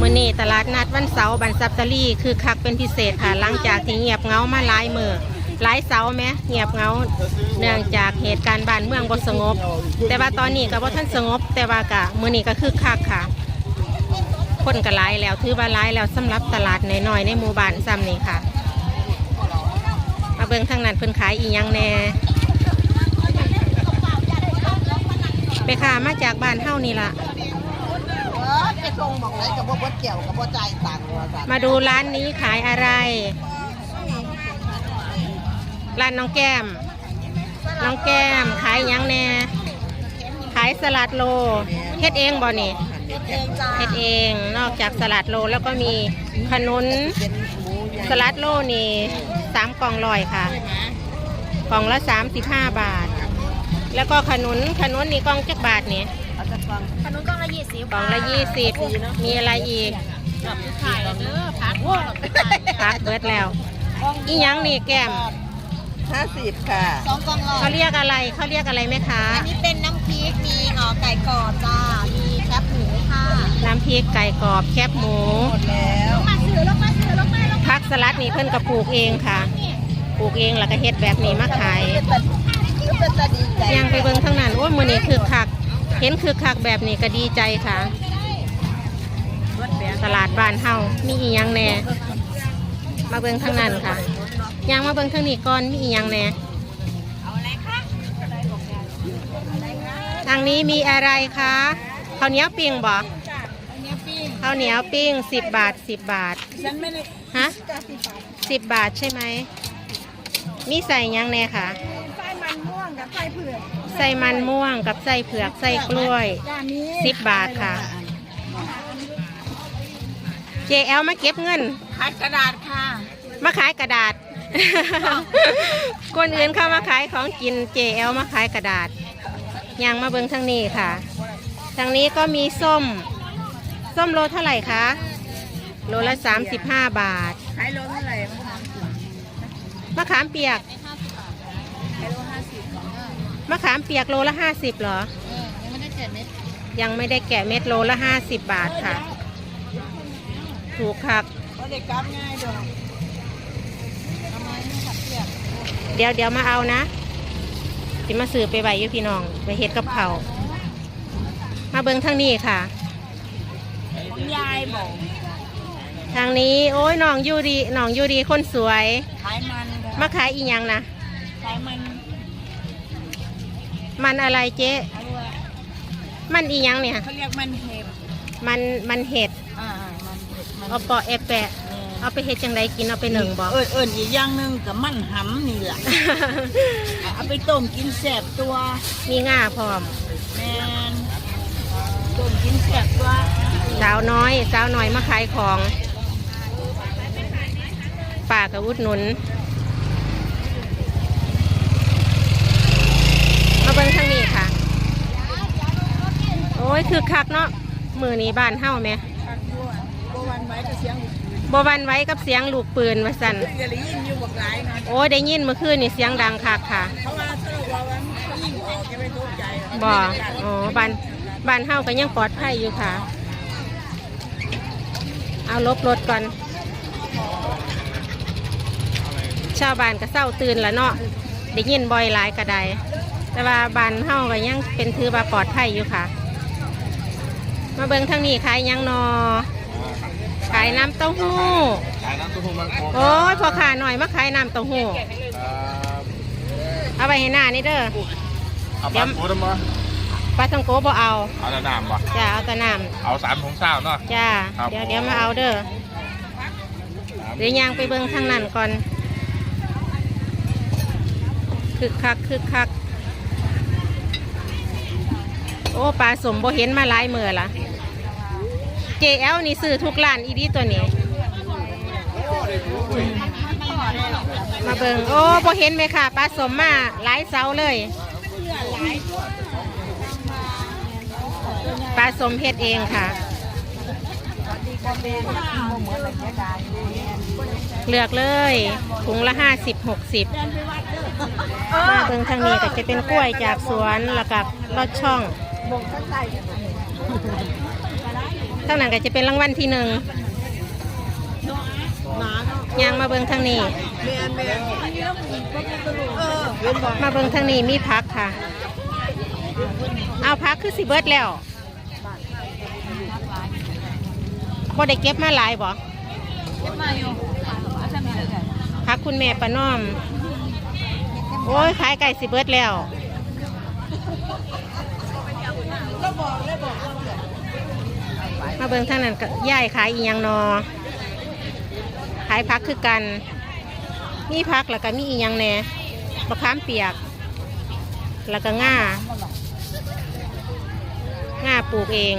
มื่อนี้ตลาดนัดวันเสาร์บันซับตะลี่คือคักเป็นพิเศษค่ะหลังจากที่เงียบเงามาหลายมือหลายเสาร์ไหมเงียบเงาเนื่องจากเหตุการณ์บ้านเมืองบ่สงบ แต่ว่าตอนนี้ก็บ่ท่านสงบ แต่ว่ากะมื่อนี้ก็คือคักค่ะ คนก็หลายแล้วถือว่าหลายแล้วสำหรับตลาดน้อยๆในหมู่บ้านซ้ำนี่ค่ะ มาเบิ่งทางนั้นเพิ่นขายอีหยังแหน่ไปค่ะมาจากบ้านเฮานี่ล่ะ ไปส่งหมองไหนกับบ่บ่เกี่ยวกับบ่จ่ายตังค์ว่าซั่นมาดูร้านนี้ขายอะไร ร้านน้องแก้ม น้องแก้มขายหยังแน่ ขายสลัดโลเฮ็ดเองบ่นี่เองจ้าเฮ็ดเองนอกจากสลัดโลแล้วก็มีขนุนเป็นหมูใหญ่สลัดโลนี่สามกล่องลอยค่ะ กล่องละสามสิบห้าบาท แล้วก็ขนุนขนุนนี่กล่องจักบาทนี่ เอาจะฟังขนมกล่องละยี่สิบกล่องละยี่สิบมีอะไรอีกขายเนื้อพักพักเบิดแล้ว อีหยังนี่แก้ม50ค่ะสองกล่องร้อเขายเรียกอะไรเขาเรียกอะไรไหมคะ อันนี้เป็นน้ำพริกมีเอ่อไก่กรอบจ้า มีแคบหมูค่ะ น้ำพริกไก่กรอบแคบหมูหมดแล้วมาซื้อลงมาซื้อลงมาลงพักสลัดนี่เพิ่นก็ปลูกเองค่ะปลูกเองแล้วก็เฮ็ดแบบนี้มาขายเป็นตาเป็นตาดีใจยังไปเบิ่งทางนั้นโอ้ยมื้อนี้คือคัก เห็นคือคักแบบนี้ก็ดีใจค่ะ ตลาดบ้านเฮามีอีหยังแหน่ มาเบิ่งทางนั้นค่ะยังมาเบิ่งทางนี้ก่อนมีอีหยังแหน่ทางนี้มีอะไรคะข้าวเหนียวปิ้งบ่ข้าวเหนียวปิ้งสิบบาทสิบบาทฉันไม่ได้ฮะสิบบาทใช่ไหม มีใส่หยังแน่ค่ะไส้มันม่วงกับไส้เผือก ใส่มันม่วงกับใส่เผือกใส่กล้วยจานนี้สิบบาทค่ะ JL มาเก็บเงิน ขายกระดาษค่ะ มาขายกระดาษ คนอื่นเข้ามาขายของกิน JL มาขายกระดาษยังมาเบิงทางนี้ค่ะ ทางนี้ก็มีส้ม ส้มโลเท่าไหร่คะ โลละ35บาท ขายโลเท่าไหร่มะขามเปียก มะขามเปียกโลละ50เหรอยังไม่ได้เจ็ดเม็ดยังไม่ได้แกะเม็ดโลละ50บาทค่ะ ถูกครับก็ได้กลับง่ายดอกเดี๋ยวเดี๋ยวมาเอานะสิมาซื้อไปไว้อยู่พี่น้องไปเฮ็ดกับเขาวมาเบิ่งทางนี้ค่ะคุณยายบอกทางนี้โอ้ยน้องยูดีน้องยูดีคนสวย ขายมันค่ะมาขายอีหยังนะขายมัน มันอะไรเจ๊อะไรวะมันอีหยังเนี่ย เขาเรียกมันเห็บมันมันเห็ดอ่ามันเห็บมันเอาเปาะแอบแปะ เอาไปเฮ็ดจังไดกินเอาไปหนึ่งบอก เอิญเอิญอีกอย่างหนึ่งกับมันหำนี่แหละเอาไปต้มกินแสบตัวมีง่าพร้อม แมนต้มกินแสบตัวสาวน้อยสาวน้อยมาขายของป่ากับอุดหนุน มาเบิ่งทางนี้ค่ะ โอ้ ยคือคักเนาะมือนี้บ้านเฮ้าไหมคักยั่วโบวันไว้ก็เสียงบวันไว้กับเสียงลูกปืนว่าสันอย่าได้ยินอยู่บอกหลายนะโอ้ยได้ยินเมื่อคืนนี่เสียงดังคักค่ะเพราะว่าถ้าเราว่าวันเขายิงออกจะไม่ตกใจบ่อ๋อบ้านบ้านเฮาก็ยังปลอดภัยอยู่ค่ะ เอาลบรถก่อนชาวบ้านก็เศร้าตื่นแล้วเนาะได้ยินบ่อยหลายกระไดแต่ว่าบ้านเฮาก็ยังเป็นถือว่าปลอดภัยอยู่ค่ะ มาเบิ่งทางนี้ขายหยังนอขายน้ำเต้าหู้ ขายน้ำเต้าหู้มังกรโอ้ยพอขาหน่อยมาขายน้ำเต้าหู้ครับเอาไปให้หน้านี่เด้อเอาปลาโคตรมาปลาทังโกบ่เอา เอาแต่น้ำวะจ้าเอาแต่น้เอาสามถุงเศร้าเนาะำจ้าครับเดี๋ยวเดี๋ยวมาเอาเด้อ เดี๋ยวยางไปเบิ่งทางนั้นก่อนคึกคักคึกคัก โอ้ปลาสมบ่เห็นมาหลายมือละ JL นี่ซื้อทุกร้านอีดีตัวนี้ มาเบิงโอ้บ่เห็นไหมค่ะปลาสมมาหลายเสาเลยปลาสมเฮ็ดเองค่ะ เลือกเลยถุงละห้าสิบหกสิบมาเบิงทางนี้ก็จะเป็นกล้วยจากสวนแล้วกับลอดช่อง ทั้งนั้นก็จะเป็นรางวัลที่หนึ่งหนาเนาะยางมาเบิงทางนี้ มาเบิงทางนี้มีพักค่ะ เอาพักคือสิเบิดแล้วบ่ได้เก็บมาหลายบ่เก็บมาอพักคุณแม่ประน้อม โอ้ยขายไก่สิเบิดแล้วก็บอกเลยบอก มาเบิงทางนั้นก็ย่ายขายอีหยังนอ ขายพักคือกัน มีพักแล้วก็มีอีหยังแหน่มะขามเปียก แล้วก็ง่า ง่าปลูกเอง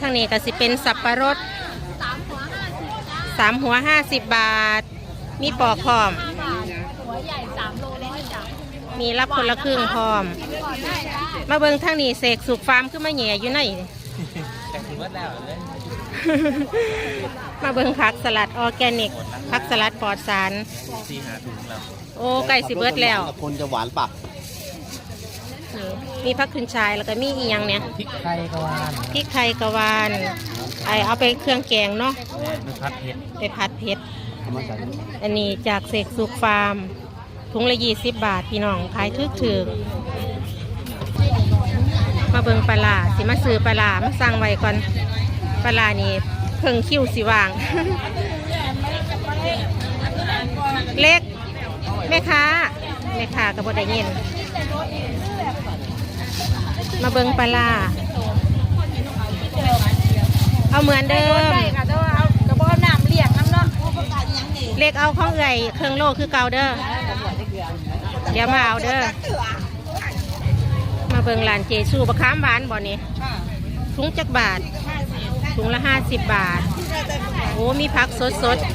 ทางนี้ก็สิเป็นสับปะรดสามหัวห้าสิบบาท มีปอกพร้อมหัวใหญ่สามโล มีรับคนละครึ่งพร้อมก่อนได้จ้ะมาเบิงทางนี้เสกสุกฟาร์มขึ้นมาแหย่อยู่ไหนมาเบิงผักสลัดออร์แกนิกผักสลัดปลอดสารโอ้ไก่สิเบิดแล้วคนจะหวานปากนี่มีผักขึ้นชายแล้วก็มีอีหยังเนี่ยพริกไทยก็หวานพริกไทยกะวานไอเอาไปเครื่องแกงเนาะ มันพัดเผ็ดไปผัดเผ็ด เอามาใส่ อันนี้จากเสกสุกฟาร์ม ถุงละยี่สิบบาท พี่น้องขายทึกถือมาเบิงปลาร้าสิมาซื้อปลาร้ามาสั่งไว้ก่อนปลาร้านี่เพิ่งคิวสิวาง เล็กแม่ค้าแม่ค้าก็บ่ได้เงินมาเบิงปลาร้าเอาเหมือนเดิมได้ค่ะแต่ว่าเอากระบอกน้ำเลี้ยงน้ำเนาะเล็กเอาของเอื่อยเครื่องโลคือเก่าเด้อ เดี๋ยวมาเอาเด้อ มาเบิ่งร้านเจชูบะขามหวานบ่นี่ถุงจักบาท ถุงละห้าสิบบาท โอ้มีผักสดสดๆ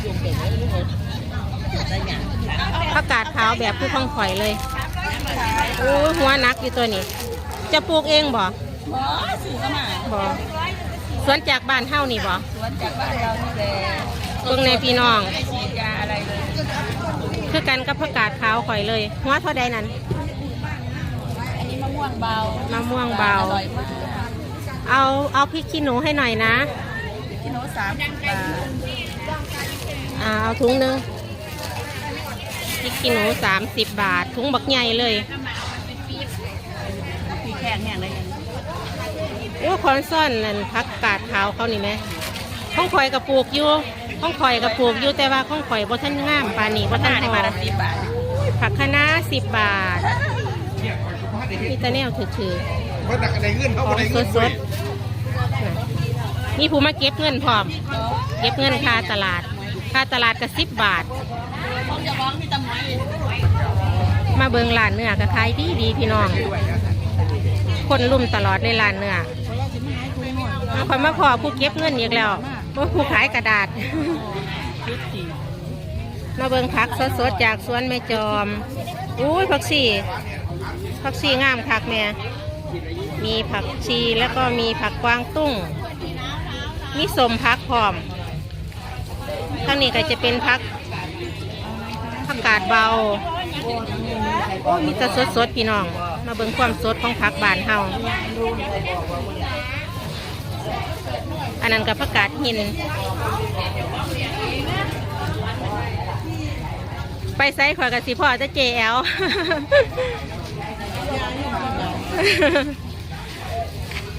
ผักกาดขาวแบบผู้ข้องข่อยเลย โอ้หัวหนักอยู่ตัวนี้ จะปลูกเองบ่อ๋อสื่อเข้ามาบ่สวนจากบ้านเฮานี่บ่สวนจากบ้านเรานี่แหละเบิ่งในพี่น้องไม่ฉีดยาอะไรเลย คือกันกับผักกาดขาวข่อยเลยหัวเท่าใดนั้นอันนี้มะม่วงเบามะม่วงเบา อร่อยมากเอาเอาพริกขี้หนูให้หน่อยนะกิโลสามสิบบาทอ่าเอาถุงหนึ่งพริกขี้หนูสามสิบบาท ถุงบักใหญ่เลยมีแข็งอย่างไรอย่างโอ้คอนซ่อนนั่นพักกาดขาวเขานี่ไหมข้องข่อยกระปลูกอยู่ ข้องข่อยกระปลูกอยู่แต่ว่าข้องข่อยบ่ท่านงามปานนี้บ่ท่านได้หอมาละมสิบบาทผักคะน้าสิบบาทมีแต่แนวถือว่าแต่ในเงินๆเขาของในเงินสดๆน่ะมีผู้มาเก็บเงินพร้อม เก็บเงินค่าตลาด ค่าตลาดก็สิบบาทต้องจะร้องมีตำไมมาเบิงร้านเนื้อก็ขายดีดีๆพี่น้อง คนลุ่มตลอดเลยร้านเนื้อเอาคอยมาพอผู้เก็บเงินอีกแล้ว ว่ผู้ขายกระดาษ มาเบิงผักสดๆจากสวนแม่จอม อุ้ยผักชีผักชีงามคักแม่มีผักชีแล้วก็มีผักกวางตุ้ง มีสมผักพร้อมทางนี้ก็จะเป็นผักผักกาดเบาโอ้มีแต่สดสดๆพี่น้อง มาเบิ่งความสดของผักบานเฮา อันนั้นกับผักกาดหิน ไปไซส์ขอยกับสิพ่อจะเจแอล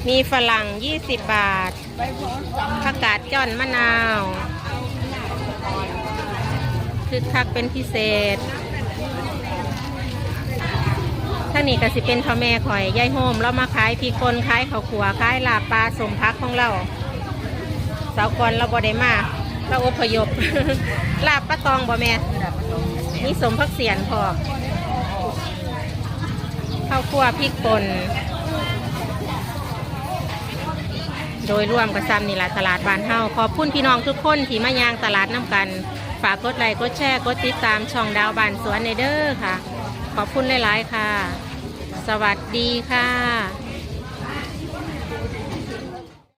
มีฝรั่ง 20 บาทผักกาดจ้อนมะนาว คือคักเป็นพิเศษ ท่างนี้ก็สิเป็นพ่อแม่ข่อยยายโฮมเรามาขายพีคนขายข้าวขัวขายลาบปลาสมพักของเราสาวกรเราบ่ได้มาเราอพยพ ลาบปลาตองบ่แม่นี่สมพักเสียนพอข้าวคั่วพริกป่นโดยรวมกับซ้ำนี่แหละตลาดบ้านเฮาขอบคุณพี่น้องทุกคนที่มายางตลาดน้ำกัน ฝากกดไลค์กดแชร์กดติดตามช่องดาวบานสวนในเด้อค่ะ ขอบคุณหลาย ๆ ค่ะ สวัสดีค่ะ